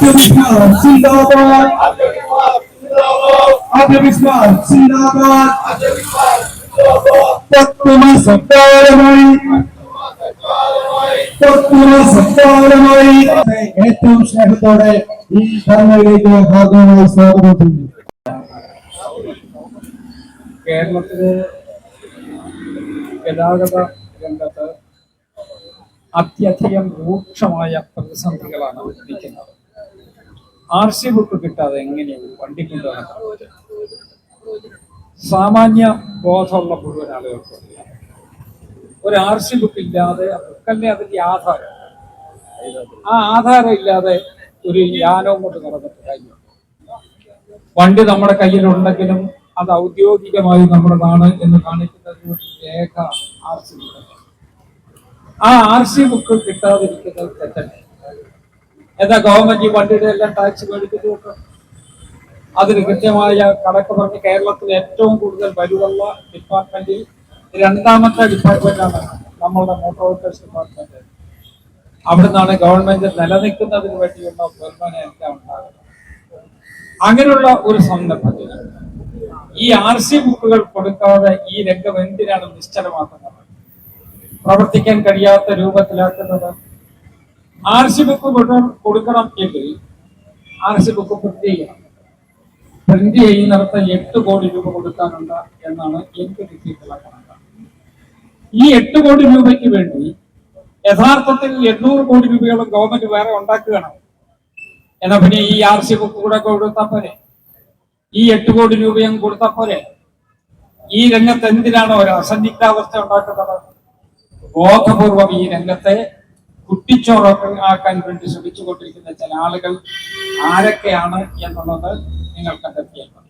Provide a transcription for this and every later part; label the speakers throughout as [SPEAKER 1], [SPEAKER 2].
[SPEAKER 1] ആത്മവിശ്വാസ് സിന്ദാബാദ് ആത്മവിശ്വാസ് സിന്ദാബാദ് തത്വമസത്താരമായി തത്വമസത്താരമായി ഏറ്റവും സ്നേഹത്തോടെ ഈ ധർമ്മയിലേക്ക് ഹാർദവമായി സ്വാഗതം ചെയ്യുന്നു
[SPEAKER 2] കേരളത്തിലെ ഗതാഗത രംഗത്ത് അത്യധികം രൂക്ഷമായ പ്രതിസന്ധികളാണ് ഉദ്ഭവിക്കുന്നത് ആർ സി ബുക്ക് കിട്ടാതെ എങ്ങനെയാണ് വണ്ടി കൊണ്ടുപോകാൻ സാമാന്യ ബോധമുള്ള മുഴുവൻ ആളുകൾക്ക് ഒരു ആർ സി ബുക്ക് ഇല്ലാതെ ബുക്കല്ലേ അതിന്റെ ആധാരം? ആ ആധാരം ഇല്ലാതെ ഒരു യാനവും കൊണ്ട് നടന്നിട്ട് കഴിഞ്ഞു വണ്ടി നമ്മുടെ കയ്യിലുണ്ടെങ്കിലും അത് ഔദ്യോഗികമായി നമ്മുടേതാണ് എന്ന് കാണിക്കുന്ന രേഖ ആർ സി ബുക്ക്. ആ ആർ സി ബുക്ക് കിട്ടാതിരിക്കുന്നത് തെറ്റല്ലേ. എന്താ ഗവൺമെന്റ് ഈ വണ്ടിയുടെ എല്ലാം ടാക്സ് മേടിക്കുന്നു അതിന് കൃത്യമായ കണക്ക് പറഞ്ഞ് കേരളത്തിൽ ഏറ്റവും കൂടുതൽ വരുവുള്ള ഡിപ്പാർട്ട്മെന്റിൽ രണ്ടാമത്തെ ഡിപ്പാർട്ട്മെന്റാണ് നമ്മളുടെ മോട്ടോർ വെഹിക്കിൾസ് ഡിപ്പാർട്ട്മെന്റ് അവിടെ നിന്നാണ് ഗവൺമെന്റ് നിലനിൽക്കുന്നതിന് വേണ്ടിയുള്ള വരുമാനം എല്ലാം ഉണ്ടാകുന്നത്. അങ്ങനെയുള്ള ഒരു സന്ദർഭത്തിൽ ഈ ആർ സി ബുക്കുകൾ കൊടുക്കാതെ ഈ രംഗം എന്തിനാണ് നിശ്ചലമാക്കുന്നത്? പ്രവർത്തിക്കാൻ കഴിയാത്ത രൂപത്തിലാക്കുന്നത്? ആർ സി ബുക്ക് കൊടു- കൊടുക്കണം എങ്കിൽ ആർ സി ബുക്ക് പ്രിന്റ് ചെയ്യണം. പ്രിന്റ് ചെയ്യുന്നിടത്ത് എട്ട് കോടി രൂപ കൊടുക്കാനുണ്ട് എന്നാണ് എനിക്ക് കിട്ടിയിട്ടുള്ള കണക്ക്. ഈ എട്ട് കോടി രൂപയ്ക്ക് വേണ്ടി യഥാർത്ഥത്തിൽ എണ്ണൂറ് കോടി രൂപയോളം ഗവൺമെന്റ് വേറെ ഉണ്ടാക്കുകയാണ്. എന്നാ പിന്നെ ഈ ആർ സി ബുക്ക് കൂടെ കൊടുത്താൽ പോരെ? ഈ എട്ട് കോടി രൂപയും കൊടുത്താൽ പോരെ? ഈ രംഗത്ത് എന്തിനാണ് ഒരു അസന്നിഗ്ധാവസ്ഥ ഉണ്ടാക്കുന്നത്? ബോധപൂർവം ഈ രംഗത്തെ കുട്ടിച്ചോറാക്കാൻ വേണ്ടി ശ്രമിച്ചുകൊണ്ടിരിക്കുന്ന ചില ആളുകൾ ആരൊക്കെയാണ് എന്നുള്ളത് നിങ്ങൾ കണ്ടെത്തിയാൽ മതി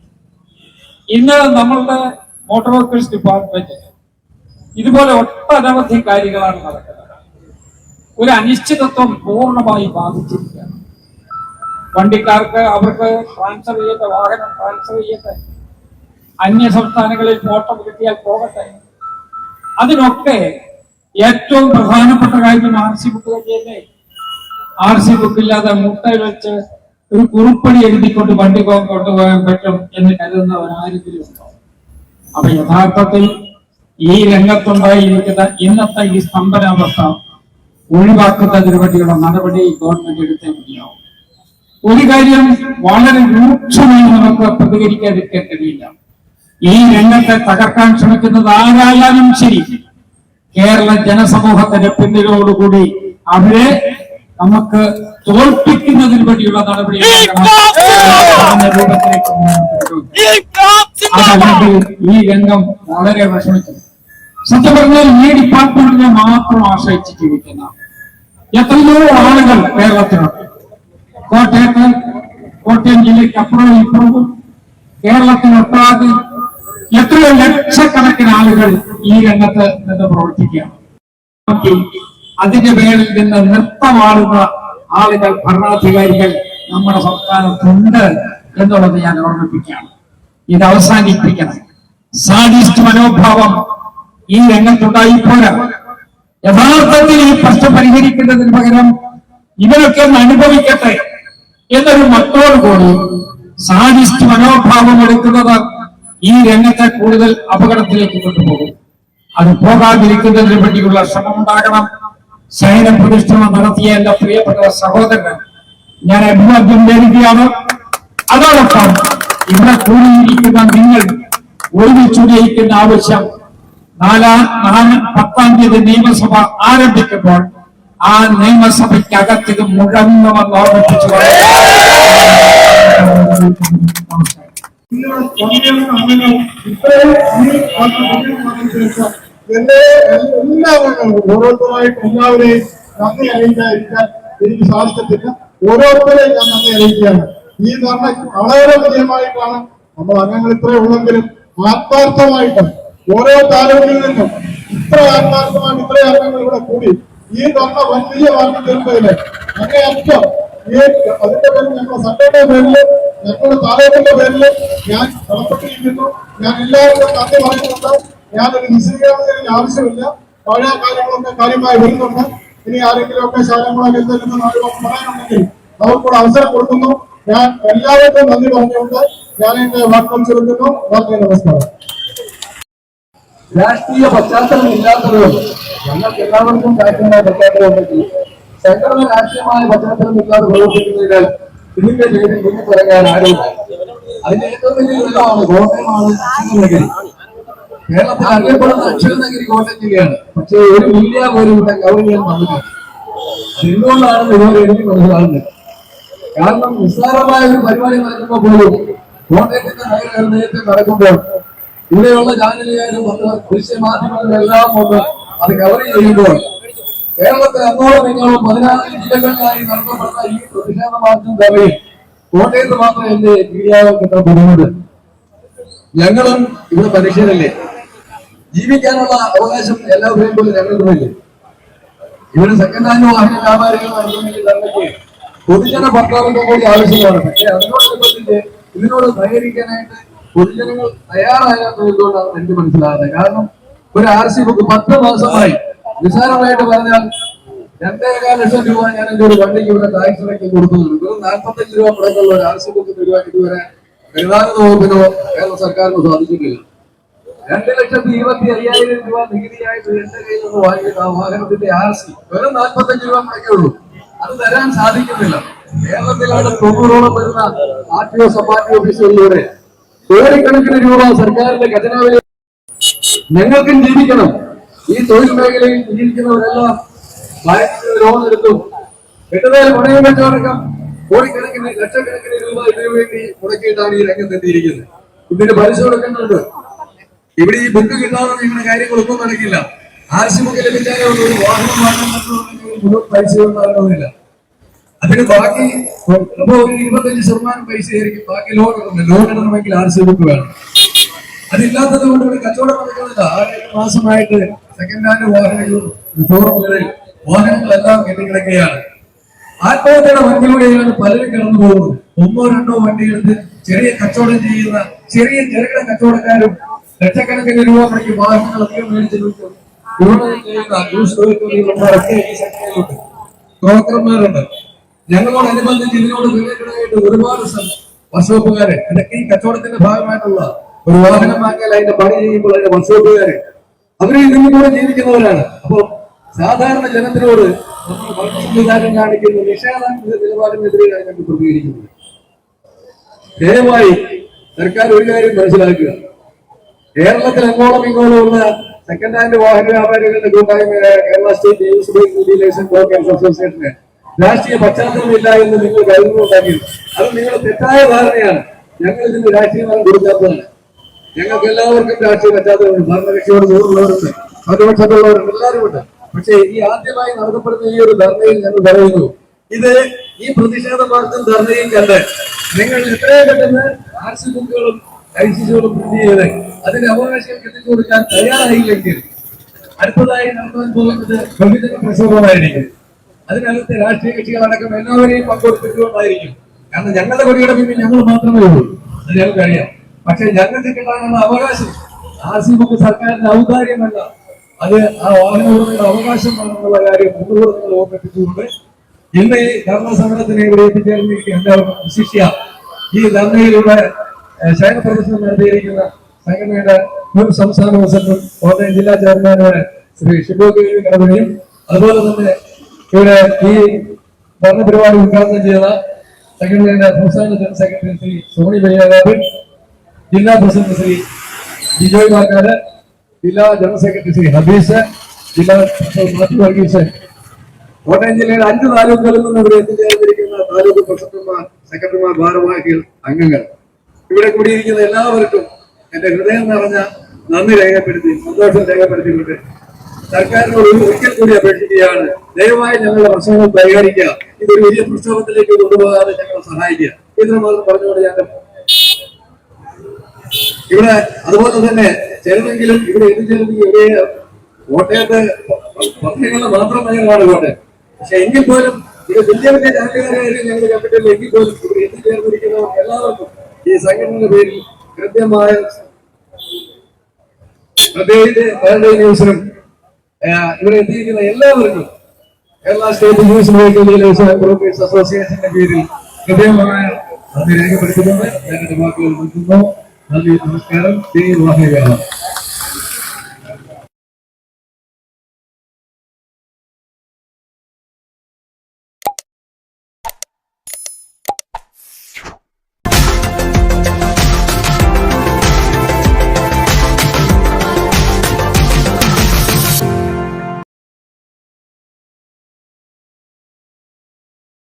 [SPEAKER 2] ഇന്ന് നമ്മളുടെ മോട്ടോർ വെഹിക്കിൾസ് ഡിപ്പാർട്ട്മെന്റ് ഇതുപോലെ ഒട്ടനവധി കാര്യങ്ങളാണ് നടക്കുന്നത്. ഒരു അനിശ്ചിതത്വം പൂർണമായി ബാധിച്ചിരിക്കുകയാണ്. വണ്ടിക്കാർക്ക് അവർക്ക് ട്രാൻസ്ഫർ ചെയ്യേണ്ട വാഹനം ട്രാൻസ്ഫർ ചെയ്യട്ടെ അന്യ സംസ്ഥാനങ്ങളിൽ ഫോട്ടോ കിട്ടിയാൽ പോകട്ടെ. അതിനൊക്കെ ഏറ്റവും പ്രധാനപ്പെട്ട കാര്യം ആർ സി ബുക്ക് തന്നെയല്ലേ? ആർ സി ബുക്ക് ഇല്ലാതെ മുട്ടയിൽ വെച്ച് ഒരു കുറിപ്പടി എഴുതിക്കൊണ്ട് വണ്ടി കൊണ്ടുപോകാൻ പറ്റും എന്ന് കരുതുന്നവരാരെങ്കിലും ഉണ്ടോ? അപ്പൊ യഥാർത്ഥത്തിൽ ഈ രംഗത്തുണ്ടായിരിക്കുന്ന ഇന്നത്തെ ഈ സ്തംഭനാവസ്ഥ ഒഴിവാക്കുന്നതിന് വേണ്ടിയുള്ള നടപടി ഗവൺമെന്റ് എടുത്തേ മതിയാവും. ഒരു കാര്യം വളരെ രൂക്ഷമായി നമുക്ക് പ്രതികരിക്കാതിരിക്കാൻ കഴിയില്ല ഈ രംഗത്തെ തകർക്കാൻ ശ്രമിക്കുന്നത് ആരായാലും ശരി. കേരള ജനസമൂഹത്തിന്റെ പിന്നിലോടുകൂടി അവരെ നമുക്ക് തോൽപ്പിക്കുന്നതിന് വേണ്ടിയുള്ള നടപടി. അതല്ലെങ്കിൽ ഈ രംഗം വളരെ വിഷമിക്കും. സത്യം പറഞ്ഞാൽ ഈ ഡിപ്പാർട്ട്മെന്റിനെ മാത്രം ആശ്രയിച്ച് ജീവിക്കുന്ന എത്രയോ ആളുകൾ കേരളത്തിലുണ്ട്. കോട്ടയത്ത് കോട്ടയം ജില്ലയ്ക്ക് അപ്പുറവും ഇപ്പുറവും കേരളത്തിനൊട്ടാകെ എത്രയോ ലക്ഷക്കണക്കിന് ആളുകൾ ഈ രംഗത്ത് നിന്ന് പ്രവർത്തിക്കുകയാണ്. അതിന്റെ പേരിൽ നിന്ന് നൃത്തമാടുന്ന ആളുകൾ ഭരണാധികാരികൾ നമ്മുടെ സംസ്ഥാനത്തുണ്ട് എന്നുള്ളത് ഞാൻ ഓർമ്മിപ്പിക്കുകയാണ്. ഇത് അവസാനിപ്പിക്കണം. സാഡിസ്റ്റ് മനോഭാവം ഈ രംഗത്തുണ്ടായിപ്പോരാ യഥാർത്ഥത്തിൽ ഈ പ്രശ്നം പരിഹരിക്കേണ്ടതിന് പകരം ഇവരൊക്കെ ഒന്ന് അനുഭവിക്കട്ടെ എന്നൊരു മട്ടോടുകൂടി സാഡിസ്റ്റ് മനോഭാവം എടുക്കുന്നത് ഈ രംഗത്തെ കൂടുതൽ അപകടത്തിലേക്ക് കൊണ്ടുപോകും. അത് പോകാതിരിക്കുന്നതിനെ പറ്റിയുള്ള ശ്രമം ഉണ്ടാകണം സൈന പ്രതിഷ്ഠണം നടത്തിയ എന്റെ പ്രിയപ്പെട്ട സഹോദരൻ ഞാൻ അഭിവാദ്യം നേടുകയാണ് അതോടൊപ്പം ഇവിടെ കൂടിയിരിക്കുന്ന നിങ്ങൾ ഒരുമിച്ചുന്നയിക്കുന്ന ആവശ്യം നാലാം നാല് പത്താം തീയതി നിയമസഭ ആരംഭിക്കുമ്പോൾ ആ നിയമസഭയ്ക്കകത്ത് മുഴങ്ങുമെന്ന് ഓർമ്മിപ്പിച്ചു
[SPEAKER 3] എല്ലാവരും ഓരോരുത്തരായിട്ട് എല്ലാവരെയും നന്ദി അറിയിക്കാതിരിക്കാൻ എനിക്ക് സാധിക്കത്തില്ല ഓരോരുത്തരെയും ഞാൻ നന്ദി അറിയിക്കുകയാണ്. ഈ ധർമ്മ വളരെ വിജയമായിട്ടാണ് നമ്മൾ അംഗങ്ങൾ ഇത്രേ ഉള്ളെങ്കിലും ആത്മാർത്ഥമായിട്ട് ഓരോ താലൂക്കിൽ നിന്നും ഇത്ര ആത്മാർത്ഥമായിട്ട് ഇത്രയും അംഗങ്ങൾ ഇവിടെ കൂടി ഈ ധർമ്മ വലിയ മാറ്റി തീർത്തതിൽ അങ്ങേയറ്റം ഈ അതിന്റെ പേരിൽ ഞങ്ങളുടെ സംഘടനയുടെ പേരിൽ ഞാൻ കടപ്പെട്ടിരിക്കുന്നു ഞാൻ എല്ലാവരും നന്ദി പറഞ്ഞിട്ടുണ്ട് ഞാനൊരു വിശദീകരണത്തിന് ആവശ്യമില്ല പഴയ കാര്യങ്ങളൊക്കെ കാര്യമായി വരുന്നുണ്ട് ഇനി ആരെങ്കിലുമൊക്കെ ശാലങ്ങളൊക്കെ പറയാനുണ്ടെങ്കിൽ അവർക്കൂടെ അവസരം കൊടുക്കുന്നു ഞാൻ എല്ലാവർക്കും നന്ദി പറഞ്ഞുകൊണ്ട് ഞാൻ എന്റെ വാക്കുകൾ ചുരുക്കുന്നു നന്ദി നമസ്കാരം
[SPEAKER 1] രാഷ്ട്രീയ പശ്ചാത്തലം ഇല്ലാത്തതുകൊണ്ട് ഞങ്ങൾക്ക് എല്ലാവർക്കും കാര്യമായി പശ്ചാത്തലം ഉണ്ടെങ്കിൽ സംഘടന രാഷ്ട്രീയമായ പശ്ചാത്തലം ഇല്ലാതെ പ്രവർത്തിക്കുന്നതിനാൽ ഇതിന്റെ പേരിൽ മുന്നിൽ തുടങ്ങാൻ ആരുമില്ല അതിന്റെ ഏറ്റവും വലിയ ഉദാഹരണമാണ് കോട്ടയമാണ് അക്ഷരനഗരി കേരളത്തിൽ അറിയപ്പെടുന്ന അക്ഷരനഗരി കോട്ടയം ജില്ലയാണ് പക്ഷേ ഒരു മീഡിയ പോലും ഇവിടെ കവർ ചെയ്യാൻ വന്നിട്ടില്ല. എന്തുകൊണ്ടാണെന്ന് ഇതുവരെ എനിക്ക് മനസ്സിലാകുന്നില്ല കാരണം നിസ്സാരമായ ഒരു പരിപാടി നടക്കുമ്പോൾ പോലും കോട്ടയത്തിന്റെ നഗര നേരത്തെ നടക്കുമ്പോൾ ഇവിടെയുള്ള ചാനലുകാരും പത്ര ദൃശ്യ മാധ്യമങ്ങളും എല്ലാം കൊണ്ട് അത് കവർ ചെയ്യുമ്പോൾ കേരളത്തിൽ എന്നോളം ഇങ്ങോളം പതിനാറ് ജില്ലകളിലായി നടത്തപ്പെടുന്ന ഈ പ്രതിഷേധ മാർച്ചും സഭയിൽ കോട്ടയത്ത് മാത്രം എന്റെ മീഡിയാവ് കിട്ടാൻ ബുദ്ധിമുട്ട് ഞങ്ങളും ഇവിടെ മനുഷ്യരല്ലേ? ജീവിക്കാനുള്ള അവകാശം എല്ലാവരെയും പോലെ ഞങ്ങൾക്കുമില്ലേ ഇവിടെ സെക്കൻഡ് ഹാൻഡ് വാഹന വ്യാപാരികൾ പൊതുജന പട്ടാളത്തെ കൂടി ആവശ്യമാണ്. പക്ഷേ അതിനോടനുബന്ധിച്ച് ഇതിനോട് സഹകരിക്കാനായിട്ട് പൊതുജനങ്ങൾ തയ്യാറാകാത്തത് എന്തുകൊണ്ടാണ് എനിക്ക് മനസ്സിലാകുന്നത് കാരണം ഒരു ആർ സി ബുക്ക് പത്ത് മാസമായി നിസ്സാരമായിട്ട് പറഞ്ഞാൽ രണ്ടേകാൽ ലക്ഷം രൂപ ഞാൻ എന്റെ ഒരു വണ്ടിക്ക് ഇവിടെ ടാക്സ് ഇറക്കി വെറും നാൽപ്പത്തഞ്ച് രൂപ മുടക്കുള്ള ഒരു ആവശ്യപ്പെട്ട രൂപ ഇതുവരെ ഗതാഗത വകുപ്പിനോ കേരള സർക്കാരിനോ സാധിച്ചിട്ടില്ല. രണ്ട് ലക്ഷത്തി ഇരുപത്തി അയ്യായിരം രൂപ നികുതിയായിട്ട് എന്റെ കയ്യിൽ നിന്ന് വാങ്ങിയിട്ട് ആ വാഹനത്തിന്റെ ആർ സി വെറും നാൽപ്പത്തഞ്ച് രൂപ മുടക്കുള്ളൂ അത് തരാൻ സാധിക്കുന്നില്ല. കേരളത്തിലാണ് തൊണ്ണൂറോളം വരുന്ന ആർ ടി ഒ സമാറ്റി ഓഫീസുകളിലൂടെ കോടിക്കണക്കിന് രൂപ സർക്കാരിന്റെ ഖജനാവിൽ ഞങ്ങൾക്കും ജീവിക്കണം. ഈ തൊഴിൽ മേഖലയിൽ ബാങ്കിൽ ലോൺ എടുത്തു. കെട്ടുതൽ പണയം വെച്ചവരൊക്കെ കോടിക്കണക്കിന് ലക്ഷക്കണക്കിന് രൂപ ഇതിനു വേണ്ടി മുടക്കിയിട്ടാണ് ഈ രംഗത്തെത്തിയിരിക്കുന്നത് ഇതിന്റെ പലിശ കൊടുക്കുന്നുണ്ട് ഇവിടെ ഈ ബുക്ക് കിട്ടാതെ നിങ്ങളുടെ കാര്യങ്ങളൊന്നും നടക്കില്ല. ആർ ലഭിച്ചാലേ ഒരു വാഹനം മുഴുവൻ പൈസ ഉണ്ടാകുന്നില്ല അതിന് ബാക്കി ഒരു ഇരുപത്തഞ്ച് ശതമാനം പൈസ ആയിരിക്കും ബാക്കി ലോൺ ഇടുന്നത് ലോൺ ഇടണമെങ്കിൽ ആർ ബുക്ക് വേണം. അതില്ലാത്തത് കൊണ്ട് ഇവിടെ കച്ചവടം നടക്കുന്നില്ല. ആറേഴ് മാസമായിട്ട് സെക്കൻഡ് ഹാൻഡ് വാഹനങ്ങളും ഷോറൂമുകളിൽ വാഹനങ്ങളെല്ലാം കെട്ടിക്കിടക്കുകയാണ് ആത്മഹത്യയുടെ വണ്ടിയിലൂടെയാണ് പലരും കടന്നു പോകുന്നത്. ഒന്നോ രണ്ടോ വണ്ടി എടുത്ത് ചെറിയ കച്ചവടം ചെയ്യുന്ന ചെറിയ ചെറുകിട കച്ചവടക്കാരും ലക്ഷക്കണക്കിന് രൂപ മുടക്കി വാഹനങ്ങളൊക്കെ മേടിച്ച് ബ്രോക്കർമാരുണ്ട്. ഞങ്ങളോടനുബന്ധിച്ച് ഇതിനോട് റിലേറ്റഡായിട്ട് ഒരുപാട് വർഷോപ്പുകാരെ ഇതൊക്കെ ഈ കച്ചവടത്തിന്റെ ഭാഗമായിട്ടുള്ള ഒരു വാഹനം വാങ്ങിയാൽ അതിന്റെ പണി ചെയ്യുമ്പോൾ അതിന്റെ വർഷോപ്പുകാര് അവർ ഇതിൽ കൂടെ ജീവിക്കുന്നവരാണ്. അപ്പൊ സാധാരണ ജനത്തിനോട് നമ്മൾ സംവിധാനം കാണിക്കുന്ന നിഷേധാത്മക നിലപാടിനെതിരെയാണ് ഞങ്ങൾ പ്രതികരിക്കുന്നത്. ദയവായി സർക്കാർ ഒരു കാര്യം മനസ്സിലാക്കുക. കേരളത്തിൽ എങ്ങോളം ഇങ്ങോളം ഉള്ള സെക്കൻഡ് ഹാൻഡ് വാഹന വ്യാപാരികളുടെ കൂട്ടായ്മ കേരള സ്റ്റേറ്റ് അസോസിയേഷന് രാഷ്ട്രീയ പശ്ചാത്തലമില്ല എന്ന് നിങ്ങൾ കരുതുന്നുണ്ടെങ്കിൽ അത് നിങ്ങളുടെ തെറ്റായ ധാരണയാണ്. ഞങ്ങൾ ഇതിന് രാഷ്ട്രീയമായി കൊടുക്കാത്തതാണ്. ഞങ്ങൾക്ക് എല്ലാവർക്കും രാഷ്ട്രീയ പറ്റാത്തവരുണ്ട് ഭരണകക്ഷിയോട് നൂറുള്ളവരുണ്ട്. പ്രതിപക്ഷത്തുള്ളവരുണ്ട് എല്ലാവരും ഉണ്ട് പക്ഷേ ഈ ആദ്യമായി നടത്തപ്പെടുന്ന ഈ ഒരു ധർണയിൽ ഞങ്ങൾ പറയുന്നു ഇത് ഈ പ്രതിഷേധ മാർഗം ധർണയും കണ്ട് നിങ്ങൾ എത്രയും പെട്ടെന്ന് ആർ സി ബുക്കുകളും ലൈസൻസുകളും പ്രിന്റ് ചെയ്ത് അതിന്റെ അവകാശം എത്തിച്ചു കൊടുക്കാൻ തയ്യാറായില്ലെങ്കിൽ അടുത്തതായി നടത്താൻ പോകുന്നത് ബഹുജന പ്രക്ഷോഭമായിരിക്കും. അതിനകത്ത് രാഷ്ട്രീയ കക്ഷികളടക്കം എല്ലാവരെയും പങ്കെടുപ്പിച്ചുകൊണ്ടായിരിക്കും കാരണം ഞങ്ങളുടെ കൊടിയുടെ പിന്നിൽ ഞങ്ങൾ മാത്രമേ ഉള്ളൂ. അത് ഞങ്ങൾക്കറിയാം. പക്ഷെ ഞങ്ങൾക്ക് കിട്ടാനുള്ള അവകാശം ബുക്ക് സർക്കാരിന്റെ ഔദാര്യമല്ല. അത് ആ വാഹന ഉടമയുടെ അവകാശമാണെന്നുള്ള കാര്യം നിങ്ങൾ ഓർമ്മിപ്പിച്ചുകൊണ്ട് ഇന്ന് ഈ ധർണ സമരത്തിന് ഇവിടെ എത്തിച്ചേർന്നിരിക്കുന്ന എല്ലാവർക്കും വിശിഷ്യ. ഈ ധർണയിലൂടെ ഏഹ്, ശയന പ്രദർശനം നടത്തിയിരിക്കുന്ന സംഘടനയുടെ മുൻ സംസ്ഥാന പ്രസിഡന്റും കോട്ടയം ജില്ലാ ചെയർമാനുമായ ശ്രീ ഷിബു കടമണിയും അതുപോലെ തന്നെ ഇവിടെ ഈ ഭരണ പരിപാടി ഉദ്ഘാടനം ചെയ്ത സംഘടനയുടെ സംസ്ഥാന ജനറൽ സെക്രട്ടറി ശ്രീ സോണി ബയ്യാകാവ് ജില്ലാ പ്രസിഡന്റ് ശ്രീ ബിജോയ് വാക്കാട് ജില്ലാ ജനറൽ സെക്രട്ടറി ശ്രീ ഹബീസ് ജില്ലാ മാത്യു വർഗീസ് കോട്ടയം ജില്ലയിലെ അഞ്ച് താലൂക്കുകളിൽ നിന്ന് ഇവിടെ എത്തിച്ചേർന്നിരിക്കുന്ന താലൂക്ക് പ്രസിഡന്റുമാർ സെക്രട്ടറിമാർ ഭാരവാഹികൾ അംഗങ്ങൾ. ഇവിടെ കൂടിയിരിക്കുന്ന എല്ലാവർക്കും എന്റെ ഹൃദയം നിറഞ്ഞ നന്ദി രേഖപ്പെടുത്തി സന്തോഷം രേഖപ്പെടുത്തിക്കൊണ്ട് സർക്കാരിനോട് ഒരു ഒരിക്കൽ കൂടി അപേക്ഷിക്കുകയാണ്. ദയവായി ഞങ്ങളുടെ പ്രശ്നങ്ങൾ പരിഹരിക്കുക. ഇതൊരു വലിയ പ്രക്ഷോഭത്തിലേക്ക് കൊണ്ടുപോകാതെ ഞങ്ങളെ സഹായിക്കുക. ഇതിന് മാത്രം പറഞ്ഞുകൊണ്ട് ഞാൻ ഇവിടെ അതുപോലെ തന്നെ ചിലതെങ്കിലും ഇവിടെ എത്തിച്ചേർന്നെങ്കിൽ ഇവിടെ കോട്ടയത്ത് പത്രങ്ങൾ മാത്രം നയങ്ങളാണ് കോട്ടയം പക്ഷെ എങ്കിൽ പോലും ഇത് വലിയ വലിയ ചാനലുകാരായാലും ഞങ്ങൾ കണ്ടിട്ടില്ല. എങ്കിൽ പോലും ഇവിടെ എത്തിച്ചേർന്നിരിക്കുന്നവർ എല്ലാവർക്കും ഈ സംഘടനയുടെ പേരിൽ കൃത്യമായ പ്രത്യേകിച്ച് വേൾഡ് ന്യൂസിനും ഇവിടെ എത്തിയിരിക്കുന്ന എല്ലാവർക്കും Kerala state news vehicle brokers അസോസിയേഷന്റെ പേരിൽ കൃത്യമായ നന്ദി രേഖപ്പെടുത്തുന്നുണ്ട്. എന്റെ വാക്കുകൾ നിർത്തുന്നു നന്ദി നമസ്കാരം വാഹന